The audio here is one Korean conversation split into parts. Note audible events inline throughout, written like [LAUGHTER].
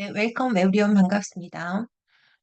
네, 웰컴 에브리원 반갑습니다.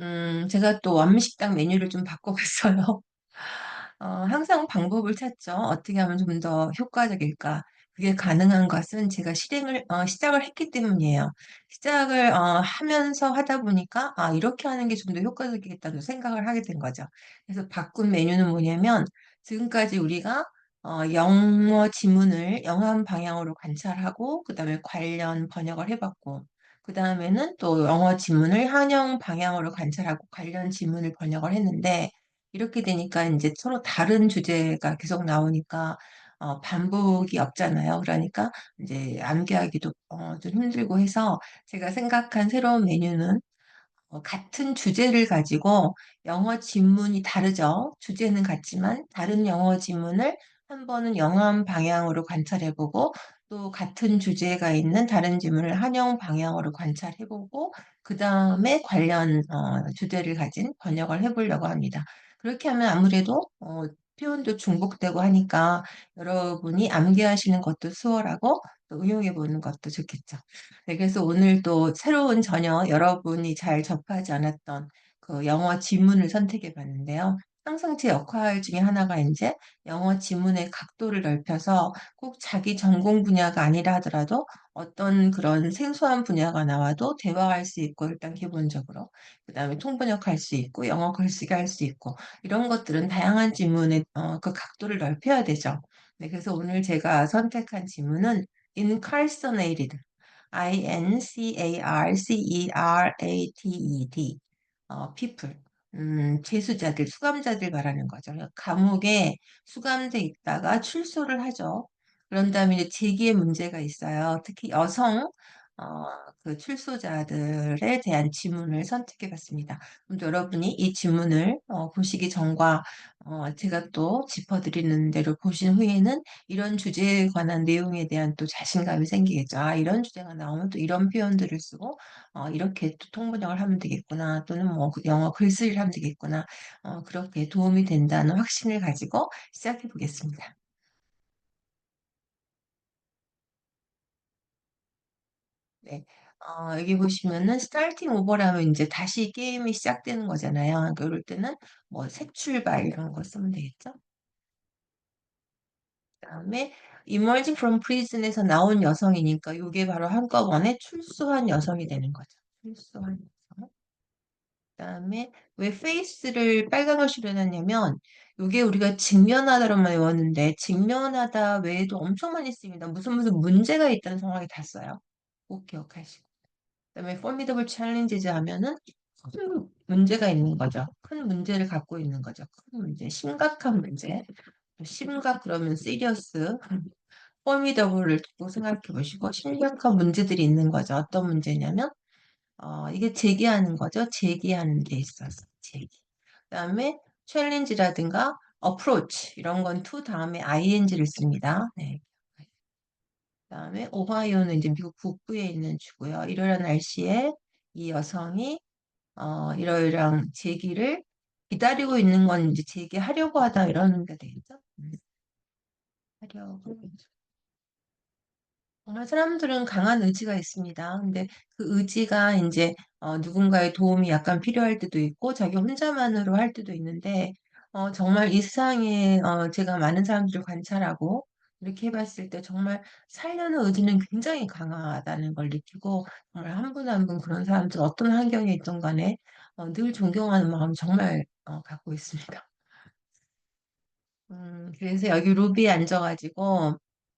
음, 제가 또 완미식당 메뉴를 좀 바꿔봤어요. [LAUGHS] 어, 항상 방법을 찾죠. 어떻게 하면 좀 더 효과적일까? 그게 가능한 것은 제가 실행을, 어, 시작을 했기 때문이에요. 시작을, 어, 하면서 하다 보니까, 아, 이렇게 하는 게 좀 더 효과적이겠다고 생각을 하게 된 거죠. 그래서 바꾼 메뉴는 뭐냐면, 지금까지 우리가, 어, 영어 지문을 영어 방향으로 관찰하고, 그 다음에 관련 번역을 해봤고, 그 다음에는 또 영어 지문을 한영 방향으로 관찰하고 관련 지문을 번역을 했는데, 이렇게 되니까 이제 서로 다른 주제가 계속 나오니까 어, 반복이 없잖아요. 그러니까 이제 암기하기도 어, 좀 힘들고 해서 제가 생각한 새로운 메뉴는 어, 같은 주제를 가지고 영어 지문이 다르죠. 주제는 같지만 다른 영어 지문을 한 번은 영어 방향으로 관찰해보고 또 같은 주제가 있는 다른 지문을 한영 방향으로 관찰해보고 그 다음에 관련 어, 주제를 가진 번역을 해보려고 합니다. 그렇게 하면 아무래도 어, 표현도 중복되고 하니까 여러분이 암기하시는 것도 수월하고 또 응용해 보는 것도 좋겠죠. 네, 그래서 오늘 또 새로운 전혀 여러분이 잘 접하지 않았던 그 영어 지문을 선택해 봤는데요. 제 역할 중에 하나가 이제 영어 지문의 각도를 넓혀서 꼭 자기 전공 분야가 아니라 하더라도 어떤 그런 생소한 분야가 나와도 대화할 수 있고 일단 기본적으로 그 다음에 통번역할 수 있고 영어 글쓰기 할 수 있고 이런 것들은 다양한 지문의 어, 그 각도를 넓혀야 되죠. 네, 그래서 오늘 제가 선택한 지문은 incarcerated I-N-C-A-R-C-E-R-A-T-E-D, 어, people. 음, 재수자들, 수감자들 말하는 거죠. 그러니까 감옥에 수감돼 있다가 출소를 하죠. 그런 다음에 이제 재기의 문제가 있어요. 특히 여성, 어, 그 출소자들에 대한 지문을 선택해 봤습니다. 그럼 여러분이 이 지문을 어, 보시기 전과 어, 제가 또 짚어드리는 대로 보신 후에는 이런 주제에 관한 내용에 대한 또 자신감이 생기겠죠. 아, 이런 주제가 나오면 또 이런 표현들을 쓰고, 어, 이렇게 또 통번역을 하면 되겠구나. 또는 뭐그 영어 글쓰기를 하면 되겠구나. 어, 그렇게 도움이 된다는 확신을 가지고 시작해 보겠습니다. 네. 어, 여기 보시면은 스타팅 오버라면 이제 다시 게임이 시작되는 거잖아요. 그러니까 이럴 때는 뭐 새 출발 이런 거 쓰면 되겠죠. 그다음에 emerging from prison에서 나온 여성이니까 이게 바로 한꺼번에 출소한 여성이 되는 거죠. 출소한 여성. 그다음에 왜 face를 빨간글씨로 해놨냐면 이게 우리가 직면하다로만 외웠는데 직면하다 외에도 엄청 많이 씁니다. 무슨 무슨 문제가 있다는 상황이 다 써요. 꼭 기억하시고. 그다음에 formidable challenges 하면은 큰 문제가 있는 거죠. 큰 문제를 갖고 있는 거죠. 큰 문제, 심각한 문제. 심각 그러면 serious, formidable을 꼭 생각해 보시고 심각한 문제들이 있는 거죠. 어떤 문제냐면 어, 이게 제기하는 거죠. 제기하는 데 있어서 제기. 그다음에 challenge라든가 approach 이런 건 to 다음에 ing를 씁니다. 네. 그다음에 오하이오는 이제 미국 북부에 있는 주고요. 이러한 날씨에 이 여성이 어, 이러이러한 제기를 기다리고 있는 건 이제 제기하려고 하다 이러는 게 되겠죠. 음, 하려고. 정말 사람들은 강한 의지가 있습니다. 근데 그 의지가 이제 어, 누군가의 도움이 약간 필요할 때도 있고 자기 혼자만으로 할 때도 있는데 어, 정말 이 세상에 어, 제가 많은 사람들을 관찰하고 이렇게 해봤을 때 정말 살려는 의지는 굉장히 강하다는 걸 느끼고 정말 한 분 한 분 그런 사람들 어떤 환경에 있던 간에 어, 늘 존경하는 마음 정말 어, 갖고 있습니다. [LAUGHS] 음, 그래서 여기 루비에 앉아가지고,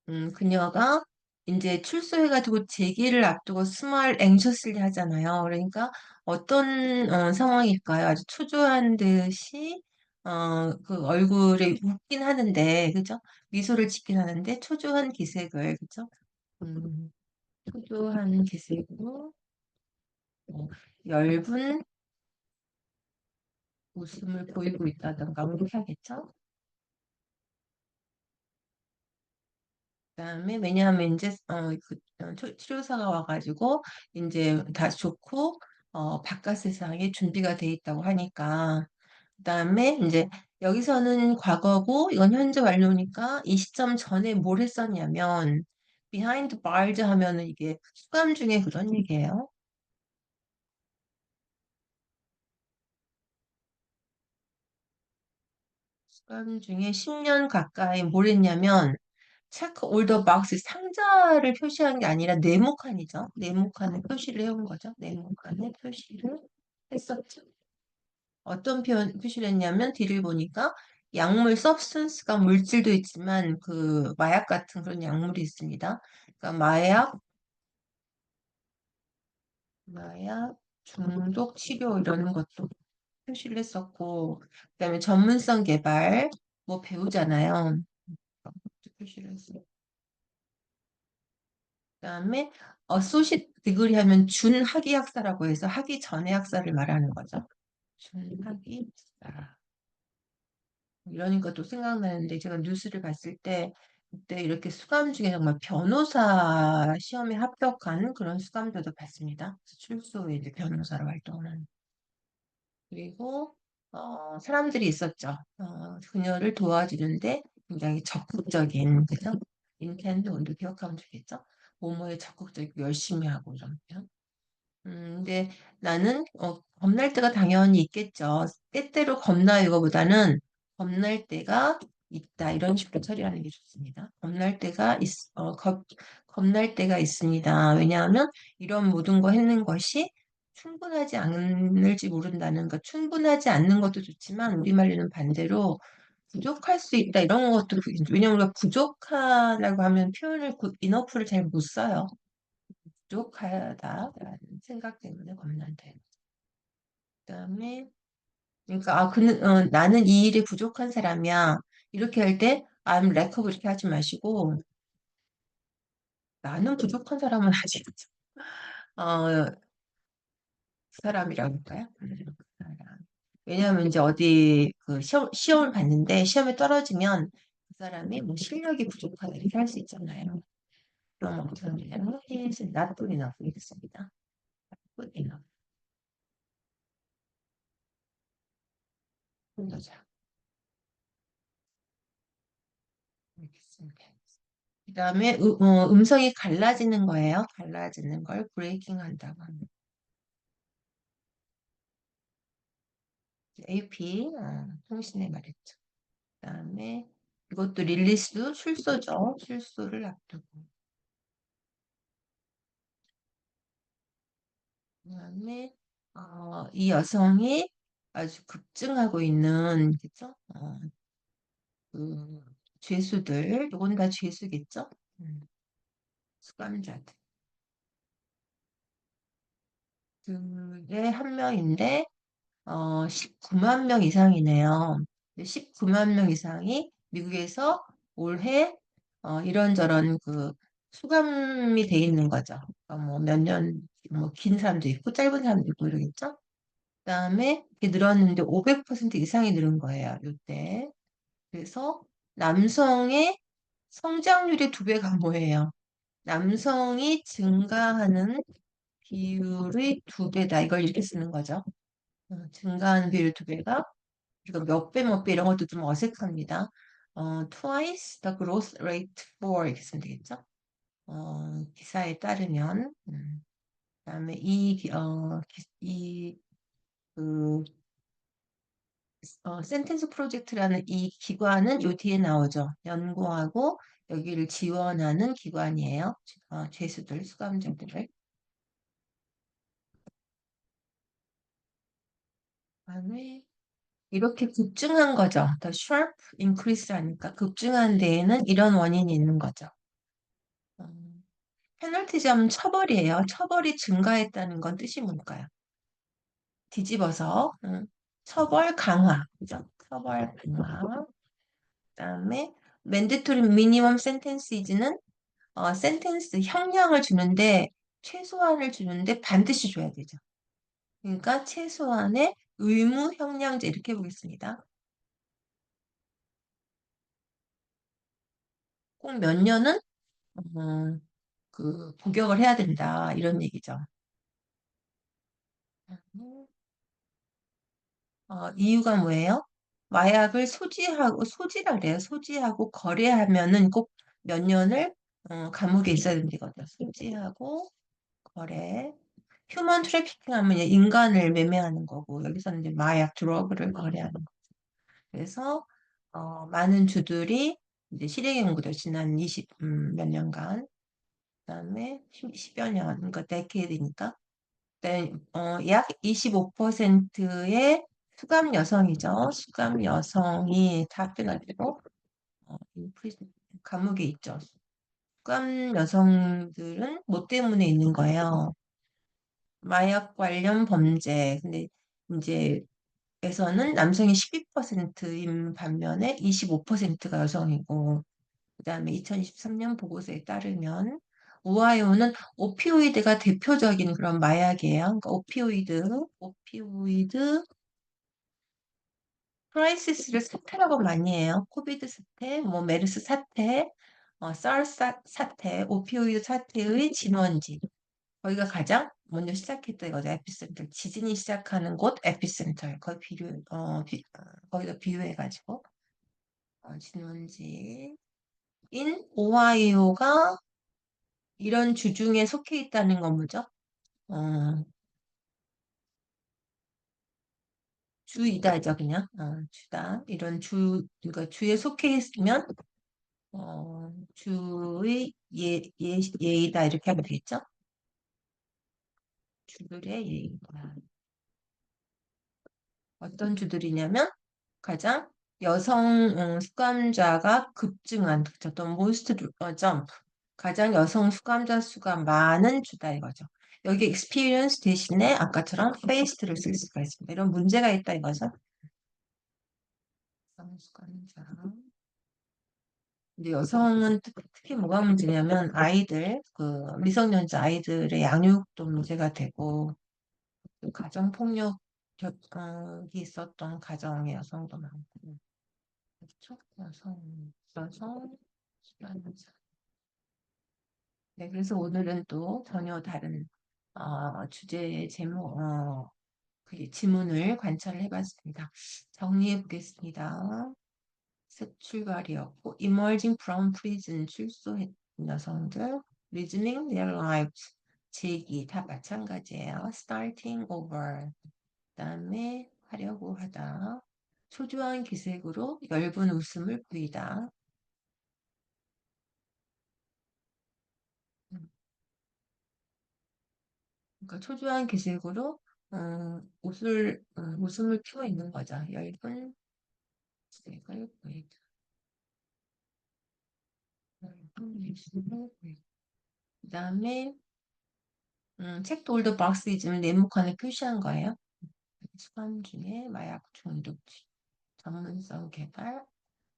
음, 그녀가 이제 출소해가지고 재기를 앞두고 스마일 앵셔슬리 하잖아요. 그러니까 어떤 어, 상황일까요? 아주 초조한 듯이, 어, 그 얼굴에 웃긴 하는데, 그죠? 미소를 짓긴 하는데, 초조한 기색을, 그죠? 음, 초조한 기색으로, 어, 엷은 웃음을 보이고 있다던가, 뭐 이렇게 하겠죠? 그다음에 왜냐하면 이제 어, 그 어, 초- 치료사가 와 가지고 이제 다 좋고 어, 바깥 세상에 준비가 돼 있다고 하니까 그다음에 이제 네. 여기서는 과거고 이건 현재 완료니까 이 시점 전에 뭘 했었냐면 behind bars 하면은 이게 수감 중에 그런 네. 얘기예요. 수감 중에 10년 가까이 뭘 했냐면 체크 올더 박스 상자를 표시한 게 아니라 네모칸이죠. 네모칸을 표시를 해온 거죠. 네모칸을 표시를 했었죠. 어떤 표현, 표시를 했냐면 뒤를 보니까 약물 substance가 물질도 있지만 그 마약 같은 그런 약물이 있습니다. 그러니까 마약, 마약 중독 치료 이런 것도 표시를 했었고 그다음에 전문성 개발 뭐 배우잖아요. 표시를 했어요. 그다음에 어소시 디그리 하면 준 학위 학사라고 해서 학위 전의 학사를 말하는 거죠. 준학위 학사. 이러니까 또 생각나는데 제가 뉴스를 봤을 때 그때 이렇게 수감 중에 정말 변호사 시험에 합격한 그런 수감자도 봤습니다. 출소에 이제 변호사로 활동하는. 그리고 어, 사람들이 있었죠. 어, 그녀를 도와주는데 굉장히 적극적인 그죠? 인텐드 오늘 기억하면 되겠죠? 모모에 적극적이고 열심히 하고 편. 음, 근데 나는 어, 겁날 때가 당연히 있겠죠. 때때로 겁나 이거보다는 겁날 때가 있다 이런 식으로 처리하는 게 좋습니다. 겁날 때가 있, 어, 겁, 겁날 때가 있습니다. 왜냐하면 이런 모든 거 했는 것이 충분하지 않을지 모른다는 것, 충분하지 않는 것도 좋지만 우리말로는 반대로 부족할 수 있다 이런 것도 왜냐면 우리가 부족하다고 하면 표현을 인어프를 잘 못 써요. 부족하다라는 생각 때문에 겁난다. 그다음에 그러니까 아 그는 어, 나는 이 일에 부족한 사람이야. 이렇게 할 때 I'm lack of 이렇게 하지 마시고 나는 부족한 사람은 [LAUGHS] 아니겠죠. 어, 그 사람이라고 할까요? 음, 그. 왜냐하면 이제 어디 그 시험, 시험 을 봤는데 시험에 떨어지면 그 사람이 뭐 실력이 부족하다 이렇게 할 수 있잖아요. Not good enough 이렇습니다. good enough. 그러죠. 알겠습니다. 그 다음에 어, 음성이 갈라지는 거예요. 갈라지는 걸 브레이킹 한다고 합니다. AP 어, 통신에 말했죠. 그 다음에 이것도 릴리스 출소죠. 출소를 앞두고. 그 다음에 어, 이 여성이 아주 급증하고 있는 그죠? 어, 그 죄수들, 이건 다 죄수겠죠? 음, 수감자들. 그게 한 명인데 어, 19만 명 이상이네요. 19만 명 이상이 미국에서 올해 어, 이런저런 그 수감이 돼 있는 거죠. 어, 뭐몇 년, 뭐 긴 사람도 있고 짧은 사람도 있고 이러겠죠. 그다음에 이게 늘었는데 500% 이상이 늘은 거예요. 이때. 그래서 남성의 성장률이 두 배가 뭐예요? 남성이 증가하는 비율의 두 배다. 이걸 이렇게 쓰는 거죠. 어, 증가하는 비율 두 배가 그리고 몇 배, 몇 배 이런 것도 좀 어색합니다. 어, twice the growth rate for 이렇게 쓰면 되겠죠? 어, 기사에 따르면 음, 그다음에 이, 기- 어, 기- 이, 그, 어, 센텐스 프로젝트라는 이 기관은 요 뒤에 나오죠. 연구하고 여기를 지원하는 기관이에요. 어, 죄수들, 수감자들을. 그다음에 이렇게 급증한 거죠. 더 sharp increase라니까 급증한 데에는 이런 원인이 있는 거죠. 음, 페널티점 처벌이에요. 처벌이 증가했다는 건 뜻이 뭘까요? 뒤집어서 음, 처벌 강화, 그죠? 처벌 강화. 그다음에 mandatory minimum sentence는 어, 센텐스 형량을 주는데 최소한을 주는데 반드시 줘야 되죠. 그러니까 최소한의 의무 형량제 이렇게 보겠습니다. 꼭 몇 년은 음, 그 복역을 해야 된다 이런 얘기죠. 어, 이유가 뭐예요? 마약을 소지하고 소지라 그래요. 소지하고 거래하면은 꼭 몇 년을 어, 감옥에 있어야 된다거든요. 소지하고 거래. 휴먼 트래피킹 하면 인간을 매매하는 거고 여기서는 이제 마약, 드러그를 거래하는 거죠. 그래서 어, 많은 주들이 이제 실행 연구를 지난 20, 음, 몇 년간, 그 다음에 10, 여 년, 그러니까 데케이드니까, 네, 어, 약 25%의 수감 여성이죠. 수감 여성이 답변하기로 어, 감옥에 있죠. 수감 여성들은 뭐 때문에 있는 거예요? 마약 관련 범죄. 근데 이제 에서는 남성이 12%인 반면에 25%가 여성이고, 그 다음에 2023년 보고서에 따르면 오하이오는 오피오이드가 대표적인 그런 마약이에요. 그러니까 오피오이드, 오피오이드 크라이시스를 사태라고 많이 해요. 코비드 사태, 뭐 메르스 사태, 어, 사- 사태, 오피오이드 사태의 진원지. 거기가 가장 먼저 시작했던 이거죠. 에피센터. 지진이 시작하는 곳 에피센터. 거기 비교, 어, 비, 어, 거기다 비유해가지고 어, 진원지 인 오하이오가 이런 주 중에 속해 있다는 건 뭐죠? 어, 주이다죠, 그냥. 어, 주다. 이런 주, 그러니까 주에 속해 있으면 어, 주의 예, 예, 예이다 이렇게 하면 되겠죠? 주들의 예이다. 어떤 주들이냐면 가장 여성 어, 수감자가 급증한 그쵸? 또 most 어, jump 가장 여성 수감자 수가 많은 주다 이거죠. 여기 experience 대신에 아까처럼 faced를 쓸 수가 있습니다. 이런 문제가 있다 이거죠. 여성 수감자. 근데 여성은 특- 특히 뭐가 문제냐면 아이들 그 미성년자 아이들의 양육도 문제가 되고 또 가정 폭력 격이 있었던 가정의 여성도 많고 그렇죠? 여성, 여성, 수단자. 네, 그래서 오늘은 또 전혀 다른 어, 주제의 제목, 어, 그 지문을 관찰을 해봤습니다. 정리해 보겠습니다. 새 출발이었고, emerging from prison 출소했던 여성들, resuming their lives, 재기 다 마찬가지예요. starting over. 그다음에 하려고 하다. 초조한 기색으로 엷은 웃음을 보이다. 그러니까 초조한 기색으로 어, 웃을 어, 웃음을 피워 있는 거죠. 엷은 기색을 보이다. 보이다. 그 다음에 음, 책 돌드 박스이즘을 네모칸에 표시한 거예요. 수감 중에 마약 중독 전문성 개발,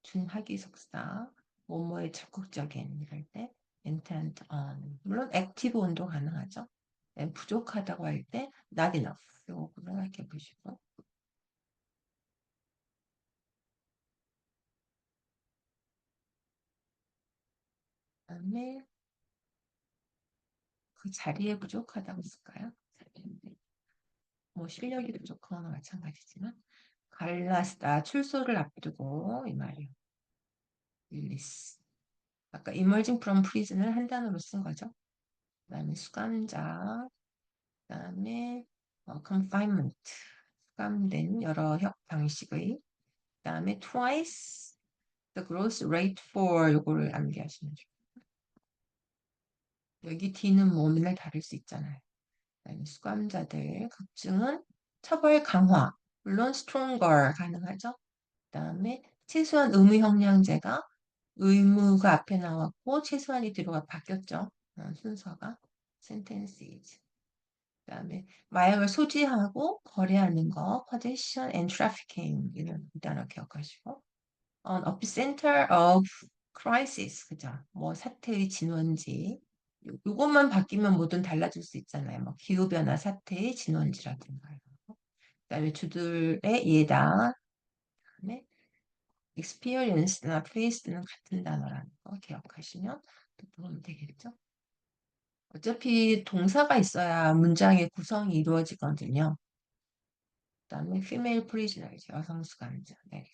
준학위 석사, 뭐뭐에 적극적인 이럴 때 intent on 물론 액티브 온도 가능하죠. 네, 부족하다고 할 때 not enough 이거 생각해 보시고 그다음에 그 자리에 부족하다고 쓸까요? 뭐 실력이 부족하거나 마찬가지지만 갈라스다 출소를 앞두고 이 말이에요. 릴리스 아까 emerging from prison을 한 단어로 쓴 거죠. 그다음에 수감자 그다음에 어, confinement 수감된 여러 형 방식의 그다음에 twice the growth rate for 요거를 암기하시면 돼요. 여기 D는 뭐 맨날 다를 수 있잖아요. 그다음에 수감자들 급증은 처벌 강화 물론 stronger 가능하죠. 그다음에 최소한 의무 형량제가 의무가 앞에 나왔고 최소한이 뒤로가 바뀌었죠. 어, 순서가 sentences 그 다음에 마약을 소지하고 거래하는 거, possession and trafficking 이런 단어 기억하시고, on epicenter of crisis 그죠? 뭐 사태의 진원지 요- 요것만 바뀌면 뭐든 달라질 수 있잖아요. 뭐 기후 변화 사태의 진원지라든가. 그다음에 주들의 예다. 그다음에 experience나 faced는 같은 단어라는 거 기억하시면 또 보면 되겠죠? 어차피 동사가 있어야 문장의 구성이 이루어지거든요. 그다음에 female prisoner죠. 여성 수감자. 네.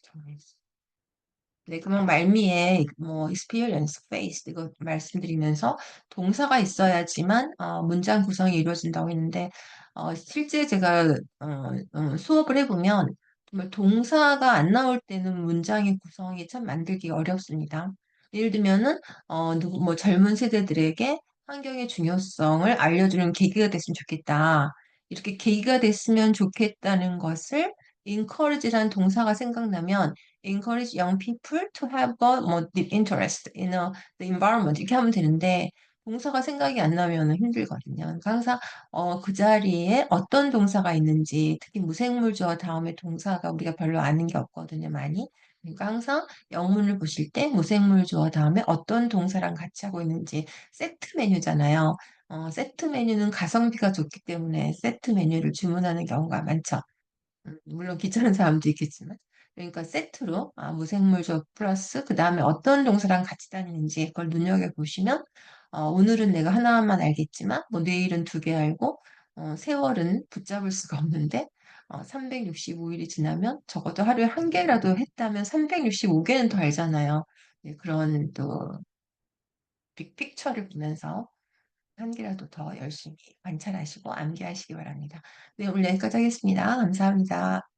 네, 그러면 말미에 뭐 experience, face 이거 말씀드리면서 동사가 있어야지만 어, 문장 구성이 이루어진다고 했는데 어, 실제 제가 어, 어, 수업을 해보면 정말 동사가 안 나올 때는 문장의 구성이 참 만들기 어렵습니다. 예를 들면은 어 누구 뭐 젊은 세대들에게 환경의 중요성을 알려주는 계기가 됐으면 좋겠다. 이렇게 계기가 됐으면 좋겠다는 것을 encourage라는 동사가 생각나면 encourage young people to have a 뭐 deep interest in a, the environment 이렇게 하면 되는데 동사가 생각이 안 나면은 힘들거든요. 그러니까 항상 어, 그 자리에 어떤 동사가 있는지, 특히 무생물주어 다음에 동사가 우리가 별로 아는 게 없거든요, 많이. 그러니까 항상 영문을 보실 때 무생물 주어 다음에 어떤 동사랑 같이 하고 있는지 세트 메뉴잖아요. 어, 세트 메뉴는 가성비가 좋기 때문에 세트 메뉴를 주문하는 경우가 많죠. 음, 물론 귀찮은 사람도 있겠지만. 그러니까 세트로 아, 무생물적 플러스 그 다음에 어떤 동사랑 같이 다니는지 그걸 눈여겨보시면 어, 오늘은 내가 하나만 알겠지만 뭐 내일은 두 개 알고 어, 세월은 붙잡을 수가 없는데 어, 365일이 지나면 적어도 하루에 한 개라도 했다면 365개는 더 알잖아요. 네, 그런 또 빅픽처를 보면서 한 개라도 더 열심히 관찰하시고 암기하시기 바랍니다. 네, 오늘 여기까지 하겠습니다. 감사합니다.